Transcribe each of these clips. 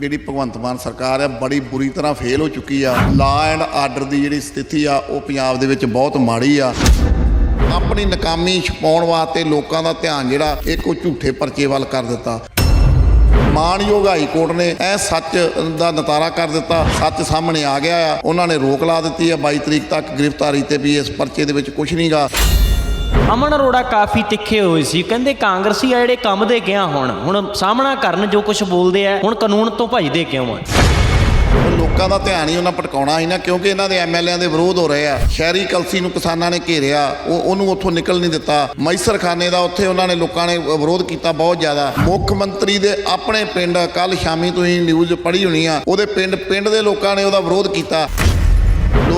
ਜਿਹੜੀ ਭਗਵੰਤ ਮਾਨ ਸਰਕਾਰ ਆ, ਬੜੀ ਬੁਰੀ ਤਰ੍ਹਾਂ ਫੇਲ ਹੋ ਚੁੱਕੀ ਆ। ਲਾ ਐਂਡ ਆਰਡਰ ਦੀ ਜਿਹੜੀ ਸਥਿਤੀ ਆ, ਉਹ ਪੰਜਾਬ ਦੇ ਵਿੱਚ ਬਹੁਤ ਮਾੜੀ ਆ। ਆਪਣੀ ਨਕਾਮੀ ਛਪਾਉਣ ਵਾਸਤੇ ਲੋਕਾਂ ਦਾ ਧਿਆਨ ਜਿਹੜਾ, ਇੱਕ ਝੂਠੇ ਪਰਚੇ ਵੱਲ ਕਰ ਦਿੱਤਾ। ਮਾਨਯੋਗ ਹਾਈ ਕੋਰਟ ਨੇ ਇਹ ਸੱਚ ਦਾ ਨਤਾਰਾ ਕਰ ਦਿੱਤਾ। ਸੱਚ ਸਾਹਮਣੇ ਆ ਗਿਆ ਆ। ਉਹਨਾਂ ਨੇ ਰੋਕ ਲਾ ਦਿੱਤੀ ਆ। 22 ਤਰੀਕ ਤੱਕ ਗ੍ਰਿਫਤਾਰੀ ਤੇ ਵੀ ਇਸ ਪਰਚੇ ਦੇ ਵਿੱਚ ਕੁਝ ਨਹੀਂਗਾ ਅਮਨ ਅਰੋੜਾ ਕਾਫੀ ਤਿੱਖੇ ਹੋਏ ਸੀ। ਕਹਿੰਦੇ ਕਾਂਗਰਸੀ ਆ ਜਿਹੜੇ ਕੰਮ ਦੇ ਗਿਆ ਹੁਣ। ਹੁਣ ਸਾਹਮਣਾ ਕਰਨ ਜੋ ਕੁਝ ਬੋਲਦੇ ਆ, ਹੁਣ ਕਾਨੂੰਨ ਤੋਂ ਭੱਜਦੇ ਕਿਉਂ ਆ? ਲੋਕਾਂ ਦਾ ਧਿਆਨ ਹੀ ਉਹਨਾਂ ਭਟਕਾਉਣਾ ਸੀ ਨਾ, ਕਿਉਂਕਿ ਇਹਨਾਂ ਦੇ ਐਮਐਲਏਆਂ ਦੇ ਵਿਰੋਧ ਹੋ ਰਹੇ ਆ। ਸ਼ਹਿਰੀ ਕਲਸੀ ਨੂੰ ਕਿਸਾਨਾਂ ਨੇ ਘੇਰਿਆ, ਉਹ ਉਹਨੂੰ ਉੱਥੋਂ ਨਿਕਲ ਨਹੀਂ ਦਿੱਤਾ। ਮੈਸਰਖਾਨੇ ਦਾ ਉੱਥੇ ਉਹਨਾਂ ਨੇ ਲੋਕਾਂ ਨੇ ਵਿਰੋਧ ਕੀਤਾ ਬਹੁਤ ਜ਼ਿਆਦਾ। ਮੁੱਖ ਮੰਤਰੀ ਦੇ ਆਪਣੇ ਪਿੰਡ ਕੱਲ ਸ਼ਾਮੀ ਤੁਸੀਂ ਨਿਊਜ਼ ਪੜ੍ਹੀ ਹੋਣੀ ਆ, ਉਹਦੇ ਪਿੰਡ ਪਿੰਡ ਦੇ ਲੋਕਾਂ ਨੇ ਉਹਦਾ ਵਿਰੋਧ ਕੀਤਾ।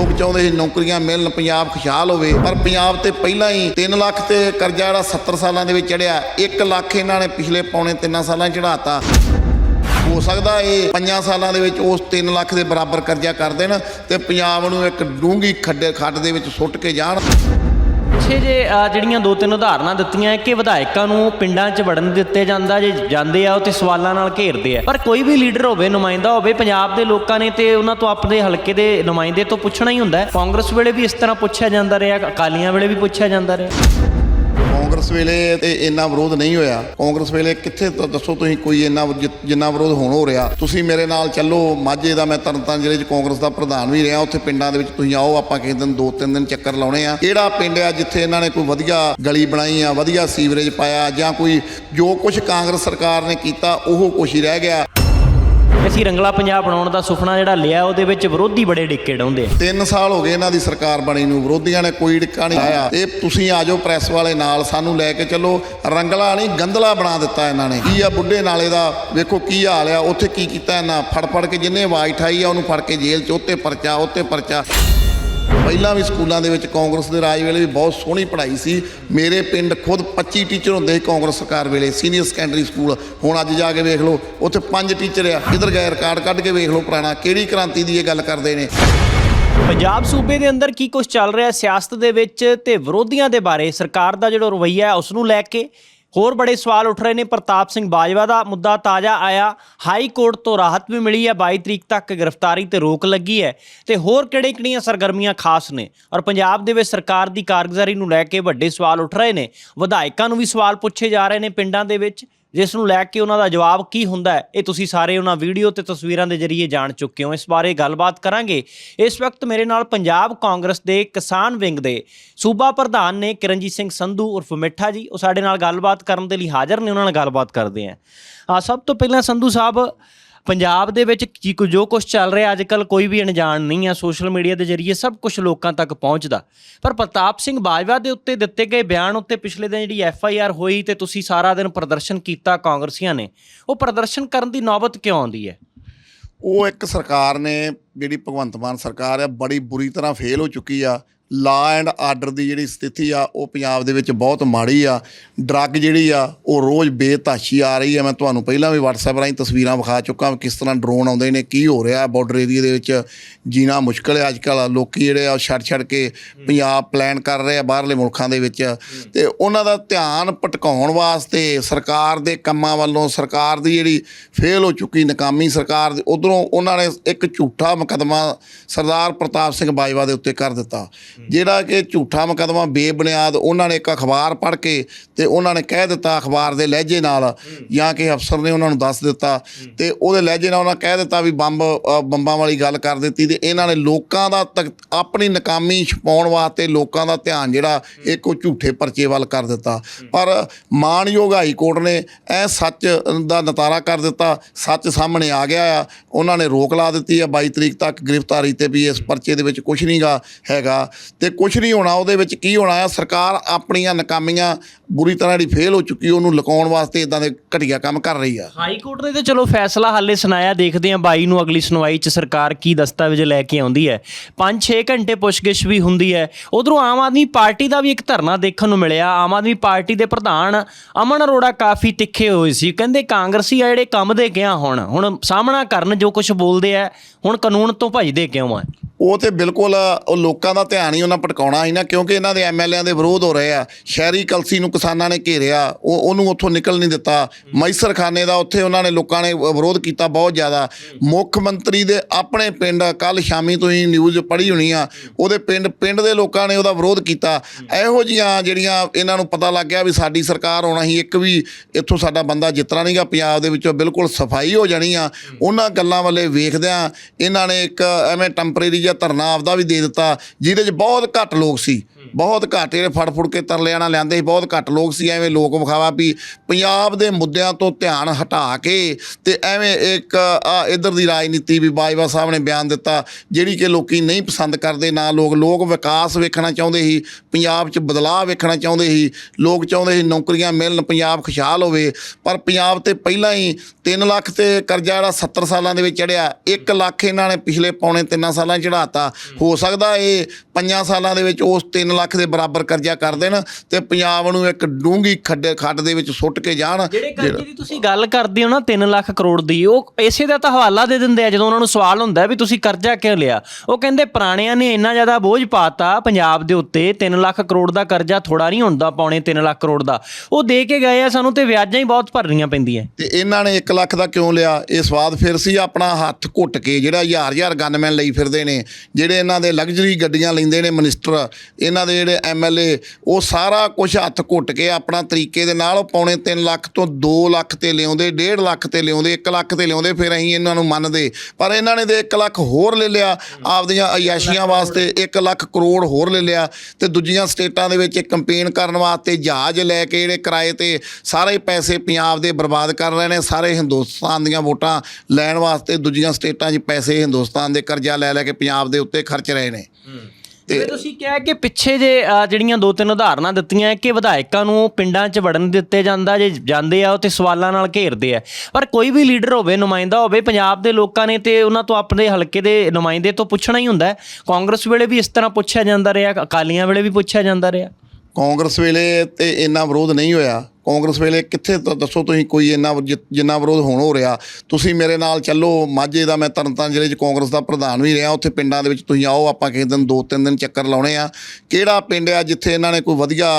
ਲੋਕ ਚਾਹੁੰਦੇ ਸੀ ਨੌਕਰੀਆਂ ਮਿਲਣ, ਪੰਜਾਬ ਖੁਸ਼ਹਾਲ ਹੋਵੇ, ਪਰ ਪੰਜਾਬ ਤੇ ਪਹਿਲਾਂ ਹੀ 3 ਲੱਖ ਤੇ ਕਰਜ਼ਾ ਜਿਹੜਾ 70 ਸਾਲਾਂ ਦੇ ਵਿੱਚ ਚੜਿਆ 1 ਲੱਖ ਇਹਨਾਂ ਨੇ ਪਿਛਲੇ ਪੌਣੇ 3 ਸਾਲਾਂ 'ਚ ਚੜਾਤਾ ਹੋ ਸਕਦਾ ਇਹ 5 ਸਾਲਾਂ ਦੇ ਵਿੱਚ ਉਸ 3 ਲੱਖ ਦੇ ਬਰਾਬਰ ਕਰਜ਼ਾ ਕਰ ਦੇਣ ਤੇ ਪੰਜਾਬ ਨੂੰ ਇੱਕ ਡੂੰਗੀ ਖੱਡੇ ਖੱਡ ਦੇ ਵਿੱਚ ਸੁੱਟ ਕੇ ਜਾਣ। ਪਿੱਛੇ ਜੇ ਜਿਹੜੀਆਂ ਦੋ ਤਿੰਨ ਉਦਾਹਰਨਾਂ ਦਿੱਤੀਆਂ ਕਿ ਵਿਧਾਇਕਾਂ ਨੂੰ ਪਿੰਡਾਂ 'ਚ ਵੜਨ ਦਿੱਤੇ ਜਾਂਦਾ, ਜੇ ਜਾਂਦੇ ਆ ਉਹ ਤੇ ਸਵਾਲਾਂ ਨਾਲ ਘੇਰਦੇ ਆ। ਪਰ ਕੋਈ ਵੀ ਲੀਡਰ ਹੋਵੇ, ਨੁਮਾਇੰਦਾ ਹੋਵੇ, ਪੰਜਾਬ ਦੇ ਲੋਕਾਂ ਨੇ ਤੇ ਉਹਨਾਂ ਤੋਂ ਆਪਣੇ ਹਲਕੇ ਦੇ ਨੁਮਾਇੰਦੇ ਤੋਂ ਪੁੱਛਣਾ ਹੀ ਹੁੰਦਾ ਕਾਂਗਰਸ ਵੇਲੇ ਵੀ ਇਸ ਤਰ੍ਹਾਂ ਪੁੱਛਿਆ ਜਾਂਦਾ ਰਿਹਾ, ਅਕਾਲੀਆਂ ਵੇਲੇ ਵੀ ਪੁੱਛਿਆ ਜਾਂਦਾ ਰਿਹਾ। ਕਾਂਗਰਸ ਵੇਲੇ ਤੇ ਇੰਨਾ ਵਿਰੋਧ ਨਹੀਂ ਹੋਇਆ। ਕਾਂਗਰਸ ਵੇਲੇ ਕਿੱਥੇ ਦੱਸੋ ਤੁਸੀਂ ਕੋਈ ਇੰਨਾ ਜਿੰਨਾ ਵਿਰੋਧ ਹੁਣ ਹੋ ਰਿਹਾ। ਤੁਸੀਂ ਮੇਰੇ ਨਾਲ ਚੱਲੋ, ਮਾਝੇ ਦਾ ਮੈਂ ਤਰਨਤਾਰਨ ਜ਼ਿਲ੍ਹੇ 'ਚ ਕਾਂਗਰਸ ਦਾ ਪ੍ਰਧਾਨ ਵੀ ਰਿਹਾ। ਉੱਥੇ ਪਿੰਡਾਂ ਦੇ ਵਿੱਚ ਤੁਸੀਂ ਆਓ, ਆਪਾਂ ਕਿਸੇ ਦਿਨ ਦੋ ਤਿੰਨ ਦਿਨ ਚੱਕਰ ਲਾਉਣੇ ਆ। ਕਿਹੜਾ ਪਿੰਡ ਆ ਜਿੱਥੇ ਇਹਨਾਂ ਨੇ ਕੋਈ ਵਧੀਆ ਗਲੀ ਬਣਾਈ ਆ, ਵਧੀਆ ਸੀਵਰੇਜ ਪਾਇਆ ਜਾਂ ਕੋਈ ਜੋ ਕੁਝ ਕਾਂਗਰਸ ਸਰਕਾਰ ਨੇ ਕੀਤਾ, ਉਹ ਕੁਛ ਹੀ ਰਹਿ ਗਿਆ। ਅਸੀਂ ਰੰਗਲਾ ਪੰਜਾਬ ਬਣਾਉਣ ਦਾ ਸੁਪਨਾ ਜਿਹੜਾ ਲਿਆ, ਉਹਦੇ ਵਿੱਚ ਵਿਰੋਧੀ ਬੜੇ ਡਿੱਕੇ ਡਾਉਂਦੇ ਆ। 3 ਸਾਲ ਹੋ ਗਏ ਇਹਨਾਂ ਦੀ ਸਰਕਾਰ ਬਣੀ ਨੂੰ, ਵਿਰੋਧੀਆਂ ਨੇ ਕੋਈ ਡਿੱਕਾ ਨਹੀਂ ਆਇਆ ਇਹ ਤੁਸੀਂ ਆ ਜਾਓ ਪ੍ਰੈਸ ਵਾਲੇ ਨਾਲ, ਸਾਨੂੰ ਲੈ ਕੇ ਚੱਲੋ। ਰੰਗਲਾ ਨਹੀਂ ਗੰਦਲਾ ਬਣਾ ਦਿੱਤਾ ਇਹਨਾਂ ਨੇ। ਕੀ ਆ ਬੁੱਢੇ ਨਾਲੇ ਦਾ, ਵੇਖੋ ਕੀ ਹਾਲ ਆ, ਉੱਥੇ ਕੀ ਕੀਤਾ ਇਹਨਾਂ? ਫੜ ਫੜ ਕੇ ਜਿੰਨੇ ਆਵਾਜ਼ ਠਾਈ ਆ, ਉਹਨੂੰ ਫੜ ਕੇ ਜੇਲ੍ਹ 'ਚ, ਉੱਤੇ ਪਰਚਾ ਉੱਤੇ ਪਰਚਾ। ਪਹਿਲਾਂ ਵੀ ਸਕੂਲਾਂ ਦੇ ਵਿੱਚ ਕਾਂਗਰਸ ਦੇ ਰਾਜ ਵੇਲੇ ਵੀ ਬਹੁਤ ਸੋਹਣੀ ਪੜ੍ਹਾਈ ਸੀ। ਮੇਰੇ ਪਿੰਡ ਖੁਦ 25 ਟੀਚਰ ਹੁੰਦੇ ਸੀ ਕਾਂਗਰਸ ਸਰਕਾਰ ਵੇਲੇ, ਸੀਨੀਅਰ ਸੈਕੰਡਰੀ ਸਕੂਲ। ਹੁਣ ਅੱਜ ਜਾ ਕੇ ਵੇਖ ਲਓ, ਉੱਥੇ ਪੰਜ ਟੀਚਰ ਆ। ਇਧਰ ਗਏ? ਰਿਕਾਰਡ ਕੱਢ ਕੇ ਵੇਖ ਲਓ ਪੁਰਾਣਾ, ਕਿਹੜੀ ਕ੍ਰਾਂਤੀ ਦੀ ਇਹ ਗੱਲ ਕਰਦੇ ਨੇ? ਪੰਜਾਬ ਸੂਬੇ ਦੇ ਅੰਦਰ ਕੀ ਕੁਝ ਚੱਲ ਰਿਹਾ ਸਿਆਸਤ ਦੇ ਵਿੱਚ ਤੇ ਵਿਰੋਧੀਆਂ ਦੇ ਬਾਰੇ ਸਰਕਾਰ ਦਾ ਜਿਹੜਾ ਰਵੱਈਆ ਹੈ, ਉਸ ਨੂੰ ਲੈ ਕੇ ਹੋਰ ਬੜੇ ਸਵਾਲ ਉੱਠ ਰਹੇ ਨੇ। ਪ੍ਰਤਾਪ ਸਿੰਘ ਬਾਜਵਾ ਦਾ ਮੁੱਦਾ ਤਾਜ਼ਾ ਆਇਆ। ਹਾਈ ਕੋਰਟ ਤੋਂ ਰਾਹਤ ਵੀ ਮਿਲੀ ਹੈ। 22 ਤਰੀਕ ਤੱਕ ਗ੍ਰਿਫਤਾਰੀ ਤੇ ਰੋਕ ਲੱਗੀ ਹੈ। ਤੇ ਹੋਰ ਕਿਹੜੇ ਕਿਹੜੀਆਂ ਸਰਗਰਮੀਆਂ ਖਾਸ ਨੇ? ਔਰ ਪੰਜਾਬ ਦੇ ਵਿੱਚ ਸਰਕਾਰ ਦੀ ਕਾਰਗੁਜ਼ਾਰੀ ਨੂੰ ਲੈ ਕੇ ਵੱਡੇ ਸਵਾਲ ਉੱਠ ਰਹੇ ਨੇ। ਵਿਧਾਇਕਾਂ ਨੂੰ ਵੀ ਸਵਾਲ ਪੁੱਛੇ ਜਾ ਰਹੇ ਨੇ ਪਿੰਡਾਂ ਦੇ ਵਿੱਚ। ਜਿਸ ਨੂੰ ਲੈ ਕੇ ਉਹਨਾਂ ਦਾ ਜਵਾਬ ਕੀ ਹੁੰਦਾ ਹੈ, ਇਹ ਤੁਸੀਂ ਸਾਰੇ ਉਹਨਾਂ ਵੀਡੀਓ ਤੇ ਤਸਵੀਰਾਂ ਦੇ ਜ਼ਰੀਏ ਜਾਣ ਚੁੱਕੇ ਹੋ। ਇਸ ਬਾਰੇ ਗੱਲਬਾਤ ਕਰਾਂਗੇ। ਇਸ ਵਕਤ ਮੇਰੇ ਨਾਲ ਪੰਜਾਬ ਕਾਂਗਰਸ ਦੇ ਕਿਸਾਨ ਵਿੰਗ ਦੇ ਸੂਬਾ ਪ੍ਰਧਾਨ ਨੇ ਕਿਰਨਜੀਤ ਸਿੰਘ ਸੰਧੂ ਉਰਫ ਮਿੱਠਾ ਜੀ। ਉਹ ਸਾਡੇ ਨਾਲ ਗੱਲਬਾਤ ਕਰਨ ਦੇ ਲਈ ਹਾਜ਼ਰ ਨੇ, ਉਹਨਾਂ ਨਾਲ ਗੱਲਬਾਤ ਕਰਦੇ ਆਂ ਆ ਸਭ ਤੋਂ ਪਹਿਲਾਂ ਸੰਧੂ ਸਾਹਿਬ ਪੰਜਾਬ ਦੇ ਵਿੱਚ ਕੀ ਕੁ ਜੋ ਕੁਝ ਚੱਲ ਰਿਹਾ ਅੱਜ ਕੱਲ ਕੋਈ ਵੀ ਅਣਜਾਣ ਨਹੀਂ ਆ ਸੋਸ਼ਲ ਮੀਡੀਆ ਦੇ ਜ਼ਰੀਏ, ਸਭ ਕੁਝ ਲੋਕਾਂ ਤੱਕ ਪਹੁੰਚਦਾ। ਪਰ ਪ੍ਰਤਾਪ ਸਿੰਘ ਬਾਜਵਾ ਦੇ ਉੱਤੇ ਦਿੱਤੇ ਗਏ ਬਿਆਨ ਉੱਤੇ ਪਿਛਲੇ ਦਿਨ ਜਿਹੜੀ ਐਫ ਆਈ ਆਰ ਹੋਈ ਤੇ ਤੁਸੀਂ ਸਾਰਾ ਦਿਨ ਪ੍ਰਦਰਸ਼ਨ ਕੀਤਾ ਕਾਂਗਰਸੀਆਂ ਨੇ, ਉਹ ਪ੍ਰਦਰਸ਼ਨ ਕਰਨ ਦੀ ਨੌਬਤ ਕਿਉਂ ਆਉਂਦੀ ਹੈ? ਉਹ ਇੱਕ ਸਰਕਾਰ ਨੇ, ਜਿਹੜੀ ਭਗਵੰਤ ਮਾਨ ਸਰਕਾਰ ਆ, ਬੜੀ ਬੁਰੀ ਤਰ੍ਹਾਂ ਫੇਲ ਹੋ ਚੁੱਕੀ ਆ। ਲਾ ਐਂਡ ਆਰਡਰ ਦੀ ਜਿਹੜੀ ਸਥਿਤੀ ਆ, ਉਹ ਪੰਜਾਬ ਦੇ ਵਿੱਚ ਬਹੁਤ ਮਾੜੀ ਆ। ਡਰੱਗ ਜਿਹੜੀ ਆ, ਉਹ ਰੋਜ਼ ਬੇਤਾਸ਼ੀ ਆ ਰਹੀ ਆ। ਮੈਂ ਤੁਹਾਨੂੰ ਪਹਿਲਾਂ ਵੀ WhatsApp ਰਾਹੀਂ ਤਸਵੀਰਾਂ ਵਿਖਾ ਚੁੱਕਾ ਹਾਂ ਕਿਸ ਤਰ੍ਹਾਂ ਡਰੋਨ ਆਉਂਦੇ ਨੇ, ਕੀ ਹੋ ਰਿਹਾ ਬਾਰਡਰ ਏਰੀਆ ਦੇ ਵਿੱਚ। ਜੀਣਾ ਮੁਸ਼ਕਲ ਹੈ ਅੱਜ ਕੱਲ੍ਹ ਲੋਕੀ ਜਿਹੜੇ ਆ, ਉਹ ਛੱਡ ਛੱਡ ਕੇ ਪੰਜਾਬ ਪਲਾਨ ਕਰ ਰਹੇ ਆ ਬਾਹਰਲੇ ਮੁਲਕਾਂ ਦੇ ਵਿੱਚ। ਤੇ ਉਹਨਾਂ ਦਾ ਧਿਆਨ ਭਟਕਾਉਣ ਵਾਸਤੇ ਸਰਕਾਰ ਦੇ ਕੰਮਾਂ ਵੱਲੋਂ, ਸਰਕਾਰ ਦੀ ਜਿਹੜੀ ਫੇਲ ਹੋ ਚੁੱਕੀ ਨਾਕਾਮੀ ਸਰਕਾਰ ਦੀ, ਉਧਰੋਂ ਉਹਨਾਂ ਨੇ ਇੱਕ ਝੂਠਾ ਮੁਕਦਮਾ ਸਰਦਾਰ ਪ੍ਰਤਾਪ ਸਿੰਘ ਬਾਜਵਾ ਦੇ ਉੱਤੇ ਕਰ ਦਿੱਤਾ। ਜਿਹੜਾ ਕਿ ਝੂਠਾ ਮੁਕਦਮਾ ਬੇਬੁਨਿਆਦ ਉਹਨਾਂ ਨੇ ਇੱਕ ਅਖਬਾਰ ਪੜ੍ਹ ਕੇ ਤੇ ਉਹਨਾਂ ਨੇ ਕਹਿ ਦਿੱਤਾ ਅਖਬਾਰ ਦੇ ਲਹਿਜੇ ਨਾਲ ਜਾਂ ਕਿ ਅਫਸਰ ਨੇ ਉਹਨਾਂ ਨੂੰ ਦੱਸ ਦਿੱਤਾ ਤੇ ਉਹਦੇ ਲਹਿਜੇ ਨਾਲ ਉਹਨਾਂ ਕਹਿ ਦਿੱਤਾ ਵੀ ਬੰਬ ਬੰਬਾਂ ਵਾਲੀ ਗੱਲ ਕਰ ਦਿੱਤੀ ਤੇ ਇਹਨਾਂ ਨੇ ਲੋਕਾਂ ਦਾ ਤਕ- ਆਪਣੀ ਨਕਾਮੀ ਛਪਾਉਣ ਵਾਸਤੇ ਲੋਕਾਂ ਦਾ ਧਿਆਨ ਜਿਹੜਾ ਇੱਕ ਉਹ ਝੂਠੇ ਪਰਚੇ ਵੱਲ ਕਰ ਦਿੱਤਾ। ਪਰ ਮਾਨਯੋਗ ਹਾਈ ਕੋਰਟ ਨੇ ਇਹ ਸੱਚ ਦਾ ਨਤਾਰਾ ਕਰ ਦਿੱਤਾ, ਸੱਚ ਸਾਹਮਣੇ ਆ ਗਿਆ ਆ, ਉਹਨਾਂ ਨੇ ਰੋਕ ਲਾ ਦਿੱਤੀ ਆ 22 ਤਰੀਕ ਤੱਕ ਗ੍ਰਿਫਤਾਰੀ ਤੇ ਵੀ ਇਸ ਪਰਚੇ ਦੇ ਵਿੱਚ ਕੁਝ ਨਹੀਂਗਾ ਹੈਗਾ। ਤੇ ਕੁਝ ਨਹੀਂ ਹੋਣਾ, ਉਹਦੇ ਵਿੱਚ ਕੀ ਹੋਣਾ ਆ ਸਰਕਾਰ ਆਪਣੀਆਂ ਨਾਕਾਮੀਆਂ ਬੁਰੀ ਤਰ੍ਹਾਂ ਜਿਹੜੀ ਫੇਲ ਹੋ ਚੁੱਕੀ ਉਹਨੂੰ ਲੁਕਾਉਣ ਵਾਸਤੇ ਇਦਾਂ ਦੇ ਘਟੀਆ ਕੰਮ ਕਰ ਰਹੀ ਆ। ਹਾਈ ਕੋਰਟ ਨੇ ਤੇ ਚਲੋ ਫੈਸਲਾ ਹਾਲੇ ਸੁਣਾਇਆ, ਦੇਖਦੇ ਹਾਂ ਬਾਈ ਨੂੰ ਅਗਲੀ ਸੁਣਵਾਈ 'ਚ ਸਰਕਾਰ ਕੀ ਦਸਤਾਵੇਜ਼ ਲੈ ਕੇ ਆਉਂਦੀ ਹੈ। 5-6 ਘੰਟੇ ਪੁੱਛਗਿੱਛ ਵੀ ਹੁੰਦੀ ਹੈ। ਉਧਰੋਂ ਆਮ ਆਦਮੀ ਪਾਰਟੀ ਦਾ ਵੀ ਇੱਕ ਧਰਨਾ ਦੇਖਣ ਨੂੰ ਮਿਲਿਆ। ਆਮ ਆਦਮੀ ਪਾਰਟੀ ਦੇ ਪ੍ਰਧਾਨ ਅਮਨ ਅਰੋੜਾ ਕਾਫੀ ਤਿੱਖੇ ਹੋਏ ਸੀ। ਕਹਿੰਦੇ ਕਾਂਗਰਸੀ ਆ ਜਿਹੜੇ ਕੰਮ ਦੇ ਗਿਆ ਹੁਣ ਹੁਣ ਸਾਹਮਣਾ ਕਰਨ ਜੋ ਕੁਝ ਬੋਲਦੇ ਆ, ਹੁਣ ਕਾਨੂੰਨ ਤੋਂ ਭੱਜਦੇ ਕਿਉਂ ਆ? ਉਹ ਤੇ ਬਿਲਕੁਲ, ਉਹ ਲੋਕਾਂ ਦਾ ਧਿਆਨ ਹੀ ਉਹਨਾਂ ਭਟਕਾਉਣਾ ਸੀ ਨਾ, ਕਿਉਂਕਿ ਇਹਨਾਂ ਦੇ ਐਮਐਲਏਆਂ ਦੇ ਵਿਰੋਧ ਹੋ ਰਹੇ ਆ। ਸ਼ਹਿਰੀ ਕਲਸੀ ਨੂੰ ਕਿਸਾਨਾਂ ਨੇ ਘੇਰਿਆ, ਉਹ, ਉਹਨੂੰ ਉੱਥੋਂ ਨਿਕਲ ਨਹੀਂ ਦਿੱਤਾ। ਮੈਸਰ ਖਾਨੇ ਦਾ ਉੱਥੇ ਉਹਨਾਂ ਨੇ ਲੋਕਾਂ ਨੇ ਵਿਰੋਧ ਕੀਤਾ ਬਹੁਤ ਜ਼ਿਆਦਾ। ਮੁੱਖ ਮੰਤਰੀ ਦੇ ਆਪਣੇ ਪਿੰਡ ਕੱਲ ਸ਼ਾਮੀ ਤੋਂ ਹੀ ਨਿਊਜ਼ ਪੜ੍ਹੀ ਹੋਣੀ ਆ, ਉਹਦੇ ਪਿੰਡ ਪਿੰਡ ਦੇ ਲੋਕਾਂ ਨੇ ਉਹਦਾ ਵਿਰੋਧ ਕੀਤਾ। ਇਹੋ ਜੀਆਂ ਜਿਹੜੀਆਂ ਇਹਨਾਂ ਨੂੰ ਪਤਾ ਲੱਗ ਗਿਆ ਵੀ ਸਾਡੀ ਸਰਕਾਰ ਆਉਣਾ ਹੀ ਇੱਕ ਵੀ ਇੱਥੋਂ ਸਾਡਾ ਬੰਦਾ ਜਿੱਤਣਾ ਨਹੀਂਗਾ ਪੰਜਾਬ ਦੇ ਵਿੱਚੋਂ ਬਿਲਕੁਲ ਸਫ਼ਾਈ ਹੋ ਜਾਣੀ ਆ। ਉਹਨਾਂ ਗੱਲਾਂ ਵੱਲੇ ਵੇਖਦਿਆਂ ਇਹਨਾਂ ਨੇ ਇੱਕ ਐਵੇਂ ਟੈਂਪਰੇਰੀ ਧਰਨਾ ਆਪਦਾ ਵੀ ਦੇ ਦਿੱਤਾ ਜਿਹਦੇ 'ਚ ਬਹੁਤ ਘੱਟ ਲੋਕ ਸੀ। ਬਹੁਤ ਘੱਟ ਜਿਹੜੇ ਫੜ ਫੁੜ ਕੇ ਤਰਲਿਆਂ ਨਾਲ ਲਿਆਂਦੇ ਸੀ, ਬਹੁਤ ਘੱਟ ਲੋਕ ਸੀ, ਐਵੇਂ ਲੋਕ ਵਿਖਾਵਾ ਵੀ ਪੰਜਾਬ ਦੇ ਮੁੱਦਿਆਂ ਤੋਂ ਧਿਆਨ ਹਟਾ ਕੇ ਤੇ ਐਵੇਂ ਇੱਕ, ਆ ਇਧਰ ਦੀ ਰਾਜਨੀਤੀ ਵੀ ਬਾਜਵਾ ਸਾਹਿਬ ਨੇ ਬਿਆਨ ਦਿੱਤਾ, ਜਿਹੜੀ ਕਿ ਲੋਕੀ ਨਹੀਂ ਪਸੰਦ ਕਰਦੇ, ਨਾ ਲੋਕ ਲੋਕ ਵਿਕਾਸ ਵੇਖਣਾ ਚਾਹੁੰਦੇ ਸੀ, ਪੰਜਾਬ 'ਚ ਬਦਲਾਅ ਵੇਖਣਾ ਚਾਹੁੰਦੇ ਸੀ, ਲੋਕ ਚਾਹੁੰਦੇ ਸੀ ਨੌਕਰੀਆਂ ਮਿਲਣ, ਪੰਜਾਬ ਖੁਸ਼ਹਾਲ ਹੋਵੇ, ਪਰ ਪੰਜਾਬ ਤੇ ਪਹਿਲਾਂ ਹੀ 3 ਲੱਖ ਤੇ ਕਰਜ਼ਾ ਜਿਹੜਾ 70 ਸਾਲਾਂ ਦੇ ਵਿੱਚ ਚੜਿਆ 1 ਲੱਖ ਇਹਨਾਂ ਨੇ ਪਿਛਲੇ ਪੌਣੇ 3 ਸਾਲਾਂ 'ਚ ਚੜਾਤਾ ਹੋ ਸਕਦਾ ਇਹ 5 ਸਾਲਾਂ ਦੇ ਵਿੱਚ ਉਸ 3 ਲੱਖ ਦੇ ਬਰਾਬਰ ਕਰਜ਼ਾ ਕਰ ਦੇਣ ਤੇ ਪੰਜਾਬ ਨੂੰ ਇੱਕ ਡੂੰਗੀ ਖੱਡੇ ਖੱਡ ਦੇ ਵਿੱਚ ਸੁੱਟ ਕੇ ਜਾਣ। ਜਿਹੜੇ ਕਰਜ਼ੇ ਦੀ ਤੁਸੀਂ ਗੱਲ ਕਰਦੇ ਹੋ ਨਾ 3 ਲੱਖ ਕਰੋੜ ਦੀ ਉਹ ਇਸੇ ਦਾ ਤਾਂ ਹਵਾਲਾ ਦੇ ਦਿੰਦੇ ਆ ਜਦੋਂ ਉਹਨਾਂ ਨੂੰ ਸਵਾਲ ਹੁੰਦਾ ਵੀ ਤੁਸੀਂ ਕਰਜ਼ਾ ਕਿਉਂ ਲਿਆ? ਉਹ ਕਹਿੰਦੇ ਪੁਰਾਣਿਆਂ ਨੇ ਇੰਨਾ ਜ਼ਿਆਦਾ ਬੋਝ ਪਾਤਾ ਪੰਜਾਬ ਦੇ ਉੱਤੇ 3 ਲੱਖ ਕਰੋੜ ਦਾ ਕਰਜ਼ਾ ਥੋੜਾ ਨਹੀਂ ਹੁੰਦਾ ਪੌਣੇ 3 ਲੱਖ ਕਰੋੜ ਦਾ। ਉਹ ਦੇ ਕੇ ਗਏ ਆ ਸਾਨੂੰ ਤੇ ਵਿਆਜਾਂ ਹੀ ਬਹੁਤ ਭਰਨੀਆਂ ਪੈਂਦੀਆਂ। ਤੇ ਇਹਨਾਂ ਨੇ 1 ਲੱਖ ਦਾ ਕਿਉਂ ਲਿਆ? ਇਹ ਸਵਾਦ ਫਿਰ ਸੀ ਆਪਣਾ ਹੱਥ ਘੁੱਟ ਕੇ ਜਿਹੜਾ ਹਜ਼ਾਰ ਹਜ਼ਾਰ ਗਨਮੈਨ ਲਈ ਫਿਰਦੇ ਨੇ ਜਿਹੜੇ ਇਹਨਾਂ ਦੇ ਲਗਜ਼ਰੀ ਗੱਡੀਆਂ ਲੈਂਦੇ ਨੇ ਮਿਨਿਸਟਰ ਇਹਨਾਂ ਦੇ ਜਿਹੜੇ ਐਮਐਲਏ ਉਹ ਸਾਰਾ ਕੁਝ ਹੱਥ ਘੁੱਟ ਕੇ ਆਪਣਾ ਤਰੀਕੇ ਦੇ ਨਾਲ ਉਹ ਪੌਣੇ 3 ਲੱਖ ਤੋਂ 2 ਲੱਖ ਤੇ ਲਿਆਉਂਦੇ 1.5 ਲੱਖ ਤੇ ਲਿਆਉਂਦੇ 1 ਲੱਖ ਤੇ ਲਿਆਉਂਦੇ, ਫਿਰ ਅਸੀਂ ਇਹਨਾਂ ਨੂੰ ਮੰਨਦੇ। ਪਰ ਇਹਨਾਂ ਨੇ ਤੇ 1 ਲੱਖ ਹੋਰ ਲੈ ਲਿਆ ਆਪਦੀਆਂ ਅਯਾਸ਼ੀਆਂ ਵਾਸਤੇ 1 ਲੱਖ ਕਰੋੜ ਹੋਰ ਲੈ ਲਿਆ ਤੇ ਦੂਜੀਆਂ ਸਟੇਟਾਂ ਦੇ ਵਿੱਚ ਕੰਪੇਨ ਕਰਨ ਵਾਸਤੇ ਜਹਾਜ਼ ਲੈ ਕੇ ਜਿਹੜੇ ਕਿਰਾਏ ਤੇ ਸਾਰੇ ਪੈਸੇ ਪੰਜਾਬ ਦੇ ਬਰਬਾਦ ਕਰ ਰਹੇ ਨੇ, ਸਾਰੇ ਹਿੰਦੁਸਤਾਨ ਦੀਆਂ ਵੋਟਾਂ ਲੈਣ ਵਾਸਤੇ ਦੂਜੀਆਂ ਸਟੇਟਾਂ 'ਚ ਪੈਸੇ ਹਿੰਦੁਸਤਾਨ ਦੇ ਕਰਜ਼ਾ ਲੈ ਲੈ ਕੇ ਪੰਜਾਬ ਦੇ ਉੱਤੇ ਖਰਚ ਰਹੇ ਨੇ। ਤੇ ਤੁਸੀਂ ਕਿਹਾ ਕਿ ਪਿੱਛੇ ਜੇ ਅ, ਜਿਹੜੀਆਂ ਦੋ ਤਿੰਨ ਉਦਾਹਰਨਾਂ ਦਿੱਤੀਆਂ ਕਿ ਵਿਧਾਇਕਾਂ ਨੂੰ ਪਿੰਡਾਂ 'ਚ ਵੜਨ ਦਿੱਤੇ ਜਾਂਦਾ ਜੇ ਜਾਂਦੇ ਆ ਉਹ ਤੇ ਸਵਾਲਾਂ ਨਾਲ ਘੇਰਦੇ ਆ। ਪਰ ਕੋਈ ਵੀ ਲੀਡਰ ਹੋਵੇ ਨੁਮਾਇੰਦਾ ਹੋਵੇ ਪੰਜਾਬ ਦੇ ਲੋਕਾਂ ਨੇ ਤੇ ਉਹਨਾਂ ਤੋਂ ਆਪਣੇ ਹਲਕੇ ਦੇ ਨੁਮਾਇੰਦੇ ਤੋਂ ਪੁੱਛਣਾ ਹੀ ਹੁੰਦਾ ਹੈ। ਕਾਂਗਰਸ ਵੇਲੇ ਵੀ ਇਸ ਤਰ੍ਹਾਂ ਪੁੱਛਿਆ ਜਾਂਦਾ ਰਿਹਾ ਅਕਾਲੀਆਂ ਵੇਲੇ ਵੀ ਪੁੱਛਿਆ ਜਾਂਦਾ ਰਿਹਾ। ਕਾਂਗਰਸ ਵੇਲੇ ਤੇ ਇੰਨਾ ਵਿਰੋਧ ਨਹੀਂ ਹੋਇਆ। ਕਾਂਗਰਸ ਵੇਲੇ ਕਿੱਥੇ ਦੱਸੋ ਤੁਸੀਂ ਕੋਈ ਇੰਨਾ ਜਿੰਨਾ ਵਿਰੋਧ ਹੁਣ ਹੋ ਰਿਹਾ। ਤੁਸੀਂ ਮੇਰੇ ਨਾਲ ਚੱਲੋ ਮਾਝੇ ਦਾ ਮੈਂ ਤਰਨਤਾਰਨ ਜ਼ਿਲ੍ਹੇ 'ਚ ਕਾਂਗਰਸ ਦਾ ਪ੍ਰਧਾਨ ਵੀ ਰਿਹਾ। ਉੱਥੇ ਪਿੰਡਾਂ ਦੇ ਵਿੱਚ ਤੁਸੀਂ ਆਓ ਆਪਾਂ ਕਿਸੇ ਦਿਨ ਦੋ ਤਿੰਨ ਦਿਨ ਚੱਕਰ ਲਾਉਣੇ ਆ। ਕਿਹੜਾ ਪਿੰਡ ਆ ਜਿੱਥੇ ਇਹਨਾਂ ਨੇ ਕੋਈ ਵਧੀਆ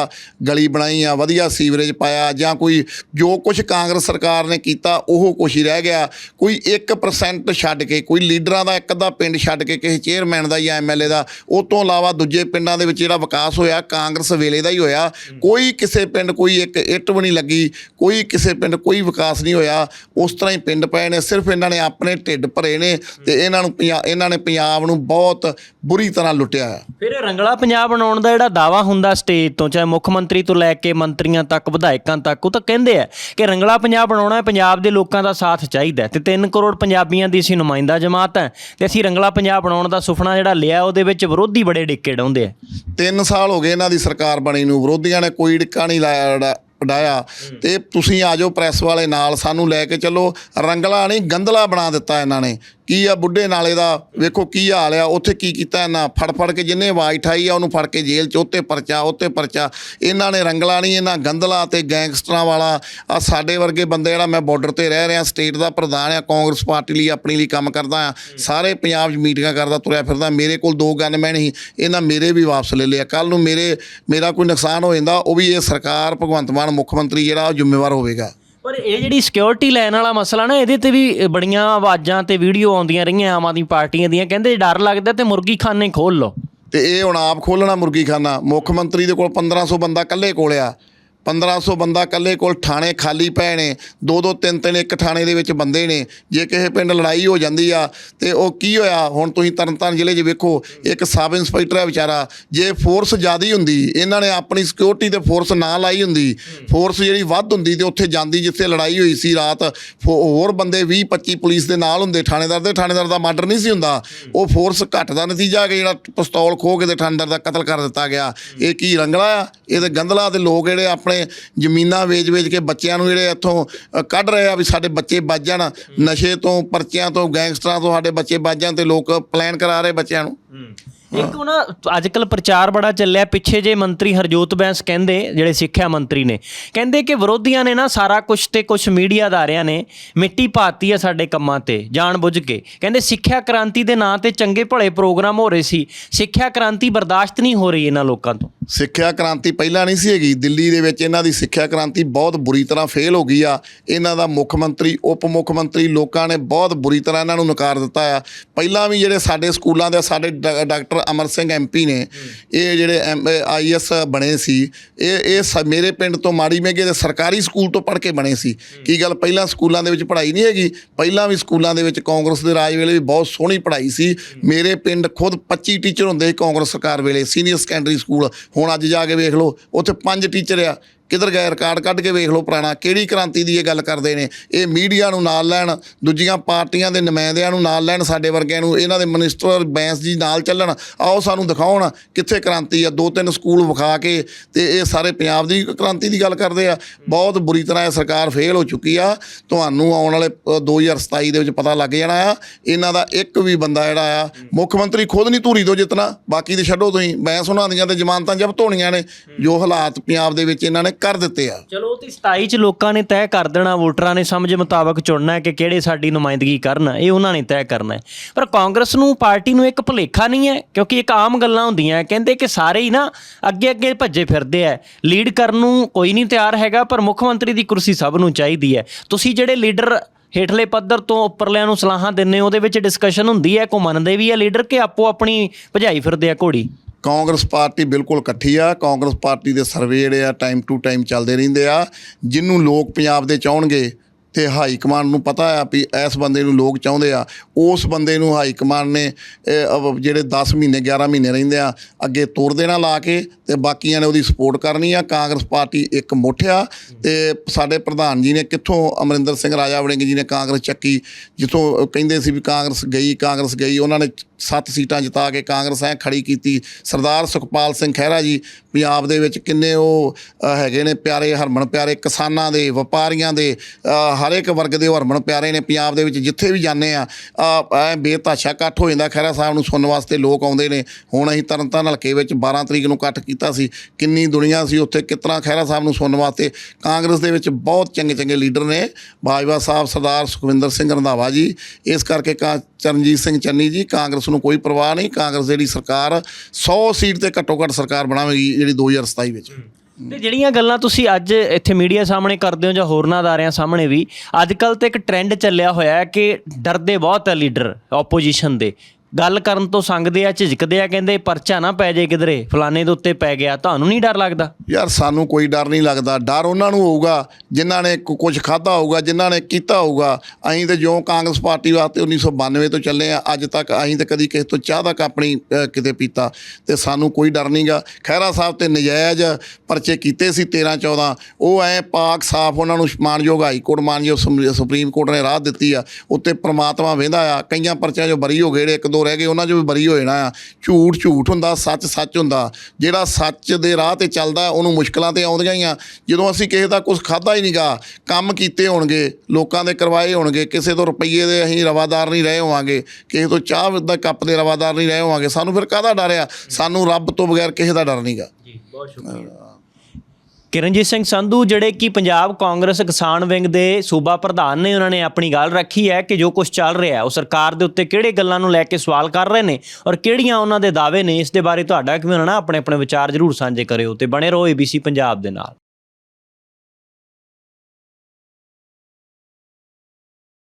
ਗਲੀ ਬਣਾਈ ਆ ਵਧੀਆ ਸੀਵਰੇਜ ਪਾਇਆ ਜਾਂ ਕੋਈ ਜੋ ਕੁਝ ਕਾਂਗਰਸ ਸਰਕਾਰ ਨੇ ਕੀਤਾ ਉਹ ਕੁਛ ਹੀ ਰਹਿ ਗਿਆ। ਕੋਈ 1% ਛੱਡ ਕੇ ਕੋਈ ਲੀਡਰਾਂ ਦਾ ਇੱਕ ਅੱਧਾ ਪਿੰਡ ਛੱਡ ਕੇ ਕਿਸੇ ਚੇਅਰਮੈਨ ਦਾ ਜਾਂ ਐਮਐਲਏ ਦਾ ਉਹ ਤੋਂ ਇਲਾਵਾ ਦੂਜੇ ਪਿੰਡਾਂ ਦੇ ਵਿੱਚ ਜਿਹੜਾ ਵਿਕਾਸ ਹੋਇਆ ਕਾਂਗਰਸ ਵੇਲੇ ਦਾ ਹੀ ਹੋਇਆ। ਕੋਈ ਕਿਸੇ ਪਿੰਡ ਕੋਈ ਇੱਕ ਇੱਟ ਵੀ ਨਹੀਂ ਲੱਗੀ ਕੋਈ ਕਿਸੇ ਪਿੰਡ ਕੋਈ ਵਿਕਾਸ ਨਹੀਂ ਹੋਇਆ। ਉਸ ਤਰ੍ਹਾਂ ਹੀ ਪਿੰਡ ਪਏ ਨੇ ਸਿਰਫ ਇਹਨਾਂ ਨੇ ਆਪਣੇ ਢਿੱਡ ਭਰੇ ਨੇ ਤੇ ਇਹਨਾਂ ਨੂੰ ਇਹਨਾਂ ਨੇ ਪੰਜਾਬ ਨੂੰ ਬਹੁਤ ਬੁਰੀ ਤਰ੍ਹਾਂ ਲੁੱਟਿਆ ਹੈ। ਫਿਰ ਰੰਗਲਾ ਪੰਜਾਬ ਬਣਾਉਣ ਦਾ ਜਿਹੜਾ ਦਾਵਾ ਹੁੰਦਾ ਸਟੇਜ ਤੋਂ ਚਾਹੇ ਮੁੱਖ ਮੰਤਰੀ ਤੋਂ ਲੈ ਕੇ ਮੰਤਰੀਆਂ ਤੱਕ ਵਿਧਾਇਕਾਂ ਤੱਕ ਉਹ ਤਾਂ ਕਹਿੰਦੇ ਆ ਕਿ ਰੰਗਲਾ ਪੰਜਾਬ ਬਣਾਉਣਾ ਹੈ ਪੰਜਾਬ ਦੇ ਲੋਕਾਂ ਦਾ ਸਾਥ ਚਾਹੀਦਾ ਤੇ 3 ਕਰੋੜ ਪੰਜਾਬੀਆਂ ਦੀ ਅਸੀਂ ਨੁਮਾਇੰਦਾ ਜਮਾਤ ਹੈ ਤੇ ਅਸੀਂ ਰੰਗਲਾ ਪੰਜਾਬ ਬਣਾਉਣ ਦਾ ਸੁਪਨਾ ਜਿਹੜਾ ਲਿਆ ਉਹਦੇ ਵਿੱਚ ਵਿਰੋਧੀ ਬੜੇ ਡਿੱਕੇ ਡਾਉਂਦੇ ਆ। ਤਿੰਨ ਸਾਲ ਹੋ ਗਏ ਇਹਨਾਂ ਦੀ ਸਰਕਾਰ ਬਣੀ ਨੂੰ ਵਿਰੋਧੀਆਂ ਨੇ ਕੋਈ ਡਿੱਕਾ ਨਹੀਂ ਲਾਇਆ ਉਡਾਇਆ ਤੇ ਤੁਸੀਂ ਆ ਜਾਓ ਪ੍ਰੈਸ ਵਾਲੇ ਨਾਲ ਸਾਨੂੰ ਲੈ ਕੇ ਚੱਲੋ। ਰੰਗਲਾ ਨਹੀਂ ਗੰਦਲਾ ਬਣਾ ਦਿੱਤਾ ਇਹਨਾਂ ਨੇ। ਕੀ ਆ ਬੁੱਢੇ ਨਾਲੇ ਦਾ? ਵੇਖੋ ਕੀ ਹਾਲ ਆ, ਉੱਥੇ ਕੀ ਕੀਤਾ ਇਹਨਾਂ? ਫੜ ਫੜ ਕੇ ਜਿੰਨੇ ਆਵਾਜ਼ ਠਾਈ ਆ, ਉਹਨੂੰ ਫੜ ਕੇ ਜੇਲ੍ਹ 'ਚ, ਉੱਤੇ ਪਰਚਾ ਉੱਤੇ ਪਰਚਾ। ਇਹਨਾਂ ਨੇ ਰੰਗਲਾ ਨਹੀਂ, ਇਹਨਾਂ ਗੰਦਲਾ ਤੇ ਗੈਂਗਸਟਰਾਂ ਵਾਲਾ। ਆ ਸਾਡੇ ਵਰਗੇ ਬੰਦੇ ਜਿਹੜਾ ਮੈਂ ਬਾਰਡਰ ਤੇ ਰਹਿ ਰਿਹਾ ਸਟੇਟ ਦਾ ਪ੍ਰਧਾਨ ਆ, ਕਾਂਗਰਸ ਪਾਰਟੀ ਲਈ ਆਪਣੀ ਲਈ ਕੰਮ ਕਰਦਾ ਆ। ਸਾਰੇ ਪੰਜਾਬ 'ਚ ਮੀਟਿੰਗਾਂ ਕਰਦਾ, ਤੁਰਿਆ ਫਿਰਦਾ, ਮੇਰੇ ਕੋਲ ਦੋ ਗਨਮੈਨ ਹੀ ਇਹਨਾਂ ਮੇਰੇ ਵੀ ਵਾਪਸ ਲੈ ਲਿਆ। ਕੱਲ ਨੂੰ ਮੇਰੇ, ਮੇਰਾ ਕੋਈ ਨੁਕਸਾਨ ਹੋ ਜਾਂਦਾ, ਉਹ ਵੀ ਇਹ ਸਰਕਾਰ, ਭਗਵੰਤ ਮਾਨ ਮੁੱਖ ਮੰਤਰੀ ਜਿਹੜਾ, ਉਹ ਜ਼ਿੰਮੇਵਾਰ ਹੋਵੇਗਾ। ਪਰ ਇਹ ਜਿਹੜੀ ਸਿਕਿਉਰਿਟੀ ਲੈਣ ਵਾਲਾ ਮਸਲਾ ਨਾ, ਇਹਦੇ ਤੇ ਵੀ ਬੜੀਆਂ ਆਵਾਜ਼ਾਂ ਤੇ ਵੀਡੀਓ ਆਉਂਦੀਆਂ ਰਹੀਆਂ ਆਮ ਆਦਮੀ ਪਾਰਟੀਆਂ ਦੀਆਂ। ਕਹਿੰਦੇ ਡਰ ਲੱਗਦਾ ਤੇ ਮੁਰਗੀ ਖਾਨੇ ਖੋਲ ਲਓ। ਤੇ ਇਹ ਹੁਣ ਆਪ ਖੋਲਣਾ ਮੁਰਗੀ ਖਾਨਾ ਮੁੱਖ ਮੰਤਰੀ ਦੇ ਕੋਲ 1500 ਬੰਦਾ ਇਕੱਲੇ ਕੋਲ ਆ। 1500 ਬੰਦਾ ਇਕੱਲੇ ਕੋਲ ਥਾਣੇ ਖਾਲੀ ਪਏ ਨੇ। ਦੋ ਦੋ ਤਿੰਨ ਤਿੰਨ ਇੱਕ ਥਾਣੇ ਦੇ ਵਿੱਚ ਬੰਦੇ ਨੇ। ਜੇ ਕਿਸੇ ਪਿੰਡ ਲੜਾਈ ਹੋ ਜਾਂਦੀ ਆ ਤੇ ਉਹ ਕੀ ਹੋਇਆ? ਹੁਣ ਤੁਸੀਂ ਤਰਨਤਾਰਨ ਜ਼ਿਲ੍ਹੇ 'ਚ ਵੇਖੋ, ਇੱਕ ਸਬ ਇੰਸਪੈਕਟਰ ਹੈ ਵਿਚਾਰਾ। ਜੇ ਫੋਰਸ ਜ਼ਿਆਦੀ ਹੁੰਦੀ, ਇਹਨਾਂ ਨੇ ਆਪਣੀ ਸਿਕਿਉਰਿਟੀ ਤੇ ਫੋਰਸ ਨਾ ਲਾਈ ਹੁੰਦੀ, ਫੋਰਸ ਜਿਹੜੀ ਵੱਧ ਹੁੰਦੀ ਤੇ ਉੱਥੇ ਜਾਂਦੀ ਜਿੱਥੇ ਲੜਾਈ ਹੋਈ ਸੀ ਰਾਤ, ਫੋ- ਹੋਰ ਬੰਦੇ 20 25 ਪੁਲਿਸ ਦੇ ਨਾਲ ਹੁੰਦੇ। ਥਾਣੇਦਾਰ ਦੇ, ਥਾਣੇਦਾਰ ਦਾ ਮਰਡਰ ਨਹੀਂ ਸੀ ਹੁੰਦਾ। ਉਹ ਫੋਰਸ ਘੱਟ ਦਾ ਨਤੀਜਾ ਕਿ ਜਿਹੜਾ ਪਿਸਤੌਲ ਖੋਹ ਕੇ ਤੇ ਥਾਣੇਦਾਰ ਦਾ ਕਤਲ ਕਰ ਦਿੱਤਾ ਗਿਆ। ਇਹ ਕੀ ਰੰਗਲਾ ਆ? ਇਹ ਤੇ ਗੰਦਲਾ ਤੇ ਲੋਕ ਜਿਹੜੇ ਆਪਣੇ ਜ਼ਮੀਨਾਂ ਵੇਚ-ਵੇਚ ਕੇ ਬੱਚਿਆਂ ਨੂੰ ਜਿਹੜੇ ਇੱਥੋਂ ਕੱਢ ਰਹੇ ਆ ਵੀ ਸਾਡੇ ਬੱਚੇ ਬਚ ਜਾਣ ਨਸ਼ੇ ਤੋਂ ਪਰਚਿਆਂ ਤੋਂ ਗੈਂਗਸਟਰਾਂ ਤੋਂ ਸਾਡੇ ਬੱਚੇ ਬਚ ਜਾਣ ਤੇ ਲੋਕ ਪਲਾਨ ਕਰਾ ਰਹੇ ਬੱਚਿਆਂ ਨੂੰ। ਇੱਕ ਹੁਣ ਅੱਜ ਕੱਲ ਪ੍ਰਚਾਰ ਬੜਾ ਚੱਲਿਆ ਪਿੱਛੇ ਜੇ ਮੰਤਰੀ ਹਰਜੋਤ ਬੈਂਸ ਕਹਿੰਦੇ ਜਿਹੜੇ ਸਿੱਖਿਆ ਮੰਤਰੀ ਨੇ ਕਹਿੰਦੇ ਕਿ ਵਿਰੋਧੀਆਂ ਨੇ ਨਾ ਸਾਰਾ ਕੁਝ ਤੇ ਕੁਝ ਮੀਡੀਆ ਅਦਾਰਿਆਂ ਨੇ ਮਿੱਟੀ ਪਾਤੀ ਆ ਸਾਡੇ ਕੰਮਾਂ ਤੇ ਜਾਣ ਬੁੱਝ ਕੇ। ਕਹਿੰਦੇ ਸਿੱਖਿਆ ਕ੍ਰਾਂਤੀ ਦੇ ਨਾਂ ਤੇ ਚੰਗੇ ਭਲੇ ਪ੍ਰੋਗਰਾਮ ਹੋ ਰਹੇ ਸੀ ਸਿੱਖਿਆ ਕ੍ਰਾਂਤੀ ਬਰਦਾਸ਼ਤ ਨਹੀਂ ਹੋ ਰਹੀ ਇਹਨਾਂ ਲੋਕਾਂ ਤੋਂ। ਸਿੱਖਿਆ ਕ੍ਰਾਂਤੀ ਪਹਿਲਾਂ ਨਹੀਂ ਸੀ ਹੈਗੀ। ਦਿੱਲੀ ਦੇ ਵਿੱਚ ਇਹਨਾਂ ਦੀ ਸਿੱਖਿਆ ਕ੍ਰਾਂਤੀ ਬਹੁਤ ਬੁਰੀ ਤਰ੍ਹਾਂ ਫੇਲ ਹੋ ਗਈ ਆ। ਇਹਨਾਂ ਦਾ ਮੁੱਖ ਮੰਤਰੀ, ਉਪ ਮੁੱਖ ਮੰਤਰੀ ਲੋਕਾਂ ਨੇ ਬਹੁਤ ਬੁਰੀ ਤਰ੍ਹਾਂ ਇਹਨਾਂ ਨੂੰ ਨਕਾਰ ਦਿੱਤਾ ਆ। ਪਹਿਲਾਂ ਵੀ ਜਿਹੜੇ ਸਾਡੇ ਸਕੂਲਾਂ ਦੇ ਸਾਡੇ ਡਾਕਟਰ ਅਮਰ ਸਿੰਘ ਐਮਪੀ ਨੇ, ਇਹ ਜਿਹੜੇ ਆਈਐਸ ਬਣੇ ਸੀ, ਇਹ ਇਹ ਸ- ਮੇਰੇ ਪਿੰਡ ਤੋਂ ਮਾੜੀ ਮੇਗੇ ਦੇ ਸਰਕਾਰੀ ਸਕੂਲ ਤੋਂ ਪੜ੍ਹ ਕੇ ਬਣੇ ਸੀ। ਕੀ ਗੱਲ ਪਹਿਲਾਂ ਸਕੂਲਾਂ ਦੇ ਵਿੱਚ ਪੜ੍ਹਾਈ ਨਹੀਂ ਹੈਗੀ? ਪਹਿਲਾਂ ਵੀ ਸਕੂਲਾਂ ਦੇ ਵਿੱਚ ਕਾਂਗਰਸ ਦੇ ਰਾਜ ਵੇਲੇ ਵੀ ਬਹੁਤ ਸੋਹਣੀ ਪੜ੍ਹਾਈ ਸੀ। ਮੇਰੇ ਪਿੰਡ ਖੁਦ 25 ਟੀਚਰ ਹੁੰਦੇ ਸੀ ਕਾਂਗਰਸ ਸਰਕਾਰ ਵੇਲੇ, ਸੀਨੀਅਰ ਸੈਕੰਡਰੀ ਸਕੂਲ। ਹੁਣ ਅੱਜ ਜਾ ਕੇ ਵੇਖ ਲਓ ਉੱਥੇ ਪੰਜ ਟੀਚਰ ਆ ਕਿੱਧਰ ਗਏ? ਰਿਕਾਰਡ ਕੱਢ ਕੇ ਵੇਖ ਲਓ ਪੁਰਾਣਾ। ਕਿਹੜੀ ਕ੍ਰਾਂਤੀ ਦੀ ਇਹ ਗੱਲ ਕਰਦੇ ਨੇ? ਇਹ ਮੀਡੀਆ ਨੂੰ ਨਾਲ ਲੈਣ ਦੂਜੀਆਂ ਪਾਰਟੀਆਂ ਦੇ ਨੁਮਾਇੰਦਿਆਂ ਨੂੰ ਨਾਲ ਲੈਣ ਸਾਡੇ ਵਰਗਿਆਂ ਨੂੰ ਇਹਨਾਂ ਦੇ ਮਿਨਿਸਟਰ ਬੈਂਸ ਜੀ ਨਾਲ ਚੱਲਣ। ਆਓ ਸਾਨੂੰ ਦਿਖਾਉਣ ਕਿੱਥੇ ਕ੍ਰਾਂਤੀ ਆ। ਦੋ ਤਿੰਨ ਸਕੂਲ ਵਿਖਾ ਕੇ ਤੇ ਇਹ ਸਾਰੇ ਪੰਜਾਬ ਦੀ ਕ੍ਰਾਂਤੀ ਦੀ ਗੱਲ ਕਰਦੇ ਆ। ਬਹੁਤ ਬੁਰੀ ਤਰ੍ਹਾਂ ਇਹ ਸਰਕਾਰ ਫੇਲ ਹੋ ਚੁੱਕੀ ਆ। ਤੁਹਾਨੂੰ ਆਉਣ ਵਾਲੇ ਅ, 2027 ਦੇ ਵਿੱਚ ਪਤਾ ਲੱਗ ਜਾਣਾ ਆ। ਇਹਨਾਂ ਦਾ ਇੱਕ ਵੀ ਬੰਦਾ ਜਿਹੜਾ ਆ ਮੁੱਖ ਮੰਤਰੀ ਖੁਦ ਨਹੀਂ ਧੂਰੀ ਤੋਂ ਜਿੱਤਣਾ। ਬਾਕੀ ਦੇ ਛੱਡੋ ਤੁਸੀਂ। ਬੈਂਸ ਉਹਨਾਂ ਦੀਆਂ ਤੇ ਜ਼ਮਾਨਤਾਂ ਜ਼ਬਤ ਹੋਣੀਆਂ ਨੇ। ਜੋ ਹਾਲਾਤ ਪੰਜਾਬ ਦੇ ਵਿੱਚ ਇਹਨਾਂ ਨੇ ਕਰ ਦਿੱਤੇ ਆ। ਚਲੋ, ਉਹ ਤੇ 27 ਚ ਲੋਕਾਂ ਨੇ ਤੈਅ ਕਰ ਦੇਣਾ, ਵੋਟਰਾਂ ਨੇ ਸਮਝ ਮੁਤਾਬਕ ਚੁਣਨਾ ਹੈ ਕਿ ਕਿਹੜੇ ਸਾਡੀ ਨੁਮਾਇੰਦਗੀ ਕਰਨ, ਇਹ ਉਹਨਾਂ ਨੇ ਤੈਅ ਕਰਨਾ ਹੈ। ਪਰ ਕਾਂਗਰਸ ਨੂੰ, ਪਾਰਟੀ ਨੂੰ ਇੱਕ ਭੁਲੇਖਾ ਨਹੀਂ ਹੈ, ਕਿਉਂਕਿ ਇੱਕ ਆਮ ਗੱਲਾਂ ਹੁੰਦੀਆਂ ਕਹਿੰਦੇ ਕਿ ਸਾਰੇ ਹੀ ਨਾ ਅੱਗੇ ਅੱਗੇ ਭੱਜੇ ਫਿਰਦੇ ਆ ਲੀਡ ਕਰਨ ਨੂੰ ਕੋਈ ਨਹੀਂ ਤਿਆਰ ਹੈਗਾ, ਪਰ ਮੁੱਖ ਮੰਤਰੀ ਦੀ ਕੁਰਸੀ ਸਭ ਨੂੰ ਚਾਹੀਦੀ ਹੈ। ਤੁਸੀਂ ਜਿਹੜੇ ਲੀਡਰ ਹੇਠਲੇ ਪੱਧਰ ਤੋਂ ਉੱਪਰਲਿਆਂ ਨੂੰ ਸਲਾਹਾਂ ਦਿੰਦੇ ਹੋ, ਉਹਦੇ ਵਿੱਚ ਡਿਸਕਸ਼ਨ ਹੁੰਦੀ ਹੈ ਕੋ ਮੰਨਦੇ ਵੀ ਆ ਲੀਡਰ ਕਿ ਆਪੋ ਆਪਣੀ ਭਜਾਈ ਫਿਰਦੇ ਆ ਘੋੜੀ? ਕਾਂਗਰਸ ਪਾਰਟੀ ਬਿਲਕੁਲ ਇਕੱਠੀ ਆ। ਕਾਂਗਰਸ ਪਾਰਟੀ ਦੇ ਸਰਵੇ ਜਿਹੜੇ ਆ ਟਾਈਮ ਟੂ ਟਾਈਮ ਚੱਲਦੇ ਰਹਿੰਦੇ ਆ। ਜਿਹਨੂੰ ਲੋਕ ਪੰਜਾਬ ਦੇ ਚਾਹਣਗੇ ਤੇ ਹਾਈ ਕਮਾਂਡ ਨੂੰ ਪਤਾ ਆ ਵੀ ਇਸ ਬੰਦੇ ਨੂੰ ਲੋਕ ਚਾਹੁੰਦੇ ਆ। ਉਸ ਬੰਦੇ ਨੂੰ ਹਾਈ ਕਮਾਂਡ ਨੇ ਜਿਹੜੇ 10 ਮਹੀਨੇ 11 ਮਹੀਨੇ ਰਹਿੰਦੇ ਆ, ਅੱਗੇ ਤੋਰ ਦੇਣਾ ਲਾ ਕੇ ਤੇ ਬਾਕੀਆਂ ਨੇ ਉਹਦੀ ਸਪੋਰਟ ਕਰਨੀ ਆ। ਕਾਂਗਰਸ ਪਾਰਟੀ ਇੱਕ ਮੁੱਠਿਆ ਤੇ ਸਾਡੇ ਪ੍ਰਧਾਨ ਜੀ ਨੇ ਕਿੱਥੋਂ, ਅਮਰਿੰਦਰ ਸਿੰਘ ਰਾਜਾ ਵੜਿੰਗ ਜੀ ਨੇ ਕਾਂਗਰਸ ਚੱਕੀ, ਜਿੱਥੋਂ ਕਹਿੰਦੇ ਸੀ ਵੀ ਕਾਂਗਰਸ ਗਈ ਕਾਂਗਰਸ ਗਈ, ਉਹਨਾਂ ਨੇ ਸੱਤ ਸੀਟਾਂ ਜਿਤਾ ਕੇ ਕਾਂਗਰਸ ਐ ਖੜੀ ਕੀਤੀ। ਸਰਦਾਰ ਸੁਖਪਾਲ ਸਿੰਘ ਖਹਿਰਾ ਜੀ ਪੰਜਾਬ ਦੇ ਵਿੱਚ ਕਿੰਨੇ ਉਹ ਹੈਗੇ ਨੇ ਪਿਆਰੇ ਹਰਮਨ ਪਿਆਰੇ ਕਿਸਾਨਾਂ ਦੇ ਵਪਾਰੀਆਂ ਦੇ ਅ, ਹਰ ਇੱਕ ਵਰਗ ਦੇ ਉਹ ਹਰਮਨ ਪਿਆਰੇ ਨੇ ਪੰਜਾਬ ਦੇ ਵਿੱਚ ਜਿੱਥੇ ਵੀ ਜਾਂਦੇ ਆ ਅ, ਐ ਬੇਤਾਸ਼ਾ ਇਕੱਠ ਹੋ ਜਾਂਦਾ ਖਹਿਰਾ ਸਾਹਿਬ ਨੂੰ ਸੁਣਨ ਵਾਸਤੇ ਲੋਕ ਆਉਂਦੇ ਨੇ। ਹੁਣ ਅਸੀਂ ਤਰਨਤਾਰਨ ਹਲਕੇ ਵਿੱਚ 12 ਤਰੀਕ ਨੂੰ ਇਕੱਠ ਕੀਤਾ ਸੀ। ਕਿੰਨੀ ਦੁਨੀਆ ਸੀ ਉੱਥੇ ਕਿਤਨਾ ਖਹਿਰਾ ਸਾਹਿਬ ਨੂੰ ਸੁਣਨ ਵਾਸਤੇ। ਕਾਂਗਰਸ ਦੇ ਵਿੱਚ ਬਹੁਤ ਚੰਗੇ ਚੰਗੇ ਲੀਡਰ ਨੇ। ਬਾਜਵਾ ਸਾਹਿਬ ਸਰਦਾਰ ਸੁਖਵਿੰਦਰ ਸਿੰਘ ਰੰਧਾਵਾ ਜੀ ਇਸ ਕਰਕੇ ਕਾ ਚਰਨਜੀਤ ਸਿੰਘ ਚੰਨੀ ਜੀ ਕਾਂਗਰਸ ਨੂੰ ਕੋਈ ਪਰਵਾਹ ਨਹੀਂ, ਕਾਂਗਰਸ ਜਿਹੜੀ ਸਰਕਾਰ 100 ਸੀਟ ਤੇ ਘੱਟੋ ਘੱਟ ਸਰਕਾਰ ਬਣਾਵੇਗੀ ਜਿਹੜੀ 2027 ਵਿੱਚ। ਤੇ ਜਿਹੜੀਆਂ ਗੱਲਾਂ ਤੁਸੀਂ ਅੱਜ ਇੱਥੇ ਮੀਡੀਆ ਸਾਹਮਣੇ ਕਰਦੇ ਹੋ ਜਾਂ ਹੋਰਨਾਂ ਅਦਾਰਿਆਂ ਸਾਹਮਣੇ ਵੀ, ਅੱਜ ਕੱਲ ਤੇ ਇੱਕ ਟ੍ਰੈਂਡ ਚੱਲਿਆ ਹੋਇਆ ਹੈ ਕਿ ਡਰਦੇ ਬਹੁਤ ਹੈ ਲੀਡਰ ਆਪੋਜੀਸ਼ਨ ਦੇ। ਗੱਲ ਕਰਨ ਤੋਂ ਸੰਗਦੇ ਆ ਝਿਜਕਦੇ ਆ ਕਹਿੰਦੇ ਪਰਚਾ ਨਾ ਪੈ ਜੇ ਕਿਧਰੇ ਫਲਾਣੇ ਦੇ ਉੱਤੇ ਪੈ ਗਿਆ। ਤੁਹਾਨੂੰ ਨਹੀਂ ਡਰ ਲੱਗਦਾ? ਯਾਰ ਸਾਨੂੰ ਕੋਈ ਡਰ ਨਹੀਂ ਲੱਗਦਾ। ਡਰ ਉਹਨਾਂ ਨੂੰ ਹੋਊਗਾ ਜਿਨ੍ਹਾਂ ਨੇ ਕੁ- ਕੁਝ ਖਾਧਾ ਹੋਊਗਾ ਜਿਨ੍ਹਾਂ ਨੇ ਕੀਤਾ ਹੋਊਗਾ। ਅਸੀਂ ਤੇ ਜੋ ਕਾਂਗਰਸ ਪਾਰਟੀ ਵਾਸਤੇ 1992 ਤੋਂ ਚੱਲੇ ਆ ਅੱਜ ਤੱਕ ਅਸੀਂ ਤੇ ਕਦੀ ਕਿਸੇ ਤੋਂ ਚਾਹ ਦਾ ਕੱਪ ਨਹੀਂ ਅ, ਕਿਤੇ ਪੀਤਾ। ਤੇ ਸਾਨੂੰ ਕੋਈ ਡਰ ਨਹੀਂਗਾ। ਖਹਿਰਾ ਸਾਹਿਬ ਤੇ ਨਜਾਇਜ਼ ਪਰਚੇ ਕੀਤੇ ਸੀ 13 14 ਉਹ ਐ ਪਾਕ ਸਾਫ਼ ਉਹਨਾਂ ਨੂੰ ਮਾਨਯੋਗ ਹਾਈ ਕੋਰਟ ਮਾਨਯੋਗ ਸੁਮ- ਸੁਪਰੀਮ ਕੋਰਟ ਨੇ ਰਾਹ ਦਿੱਤੀ ਆ। ਉੱਤੇ ਪ੍ਰਮਾਤਮਾ ਵੇਂਦਾ ਆ। ਕਈਆਂ ਪਰਚਿਆਂ 'ਚੋਂ ਬਰੀ ਹੋ ਗਏ ਜਿਹੜੇ ਇੱਕ ਦੋ ਦੋ ਰਹਿ ਗਏ ਉਹਨਾਂ 'ਚੋਂ ਵੀ ਬਰੀ ਹੋ ਜਾਣਾ ਆ। ਝੂਠ ਝੂਠ ਹੁੰਦਾ ਸੱਚ ਸੱਚ ਹੁੰਦਾ। ਜਿਹੜਾ ਸੱਚ ਦੇ ਰਾਹ ਤੇ ਚੱਲਦਾ ਉਹਨੂੰ ਮੁਸ਼ਕਲਾਂ ਤੇ ਆਉਂਦੀਆਂ ਹੀ ਆ। ਜਦੋਂ ਅਸੀਂ ਕਿਸੇ ਦਾ ਕੁਝ ਖਾਦਾ ਹੀ ਨਹੀਂਗਾ ਕੰਮ ਕੀਤੇ ਹੋਣਗੇ ਲੋਕਾਂ ਦੇ ਕਰਵਾਏ ਹੋਣਗੇ ਕਿਸੇ ਤੋਂ ਰੁਪਈਏ ਦੇ ਅਸੀਂ ਰਵਾਦਾਰ ਨਹੀਂ ਰਹੇ ਹੋਵਾਂਗੇ ਕਿਸੇ ਤੋਂ ਚਾਹ ਦਾ ਕੱਪ ਦੇ ਰਵਾਦਾਰ ਨਹੀਂ ਰਹੇ ਹੋਵਾਂਗੇ ਸਾਨੂੰ ਫਿਰ ਕਾਹਦਾ ਡਰ ਆ? ਸਾਨੂੰ ਰੱਬ ਤੋਂ ਬਗੈਰ ਕਿਸੇ ਦਾ ਡਰ ਨਹੀਂਗਾ ਜੀ ਬਹੁਤ ਸ਼ੁਕਰੀਆ। ਕਿਰਨਜੀਤ ਸਿੰਘ ਸੰਧੂ, ਜਿਹੜੇ ਕਿ ਪੰਜਾਬ ਕਾਂਗਰਸ ਕਿਸਾਨ ਵਿੰਗ ਦੇ ਸੂਬਾ ਪ੍ਰਧਾਨ ਨੇ, ਉਹਨਾਂ ਨੇ ਆਪਣੀ ਗੱਲ ਰੱਖੀ ਹੈ ਕਿ ਜੋ ਕੁਝ ਚੱਲ ਰਿਹਾ ਹੈ, ਉਹ ਸਰਕਾਰ ਦੇ ਉੱਤੇ ਕਿਹੜੇ ਗੱਲਾਂ ਨੂੰ ਲੈ ਕੇ ਸਵਾਲ ਕਰ ਰਹੇ ਨੇ ਔਰ ਕਿਹੜੀਆਂ ਉਹਨਾਂ ਦੇ ਦਾਅਵੇ ਨੇ, ਇਸ ਦੇ ਬਾਰੇ ਤੁਹਾਡਾ ਕਿਵੇਂ ਹੋਣਾ ਆਪਣੇ ਆਪਣੇ ਵਿਚਾਰ ਜ਼ਰੂਰ ਸਾਂਝੇ ਕਰਿਓ ਤੇ ਬਣੇ ਰਹੋ ABC ਪੰਜਾਬ ਦੇ ਨਾਲ।